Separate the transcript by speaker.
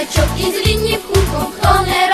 Speaker 1: качок із лінії хутко, хто не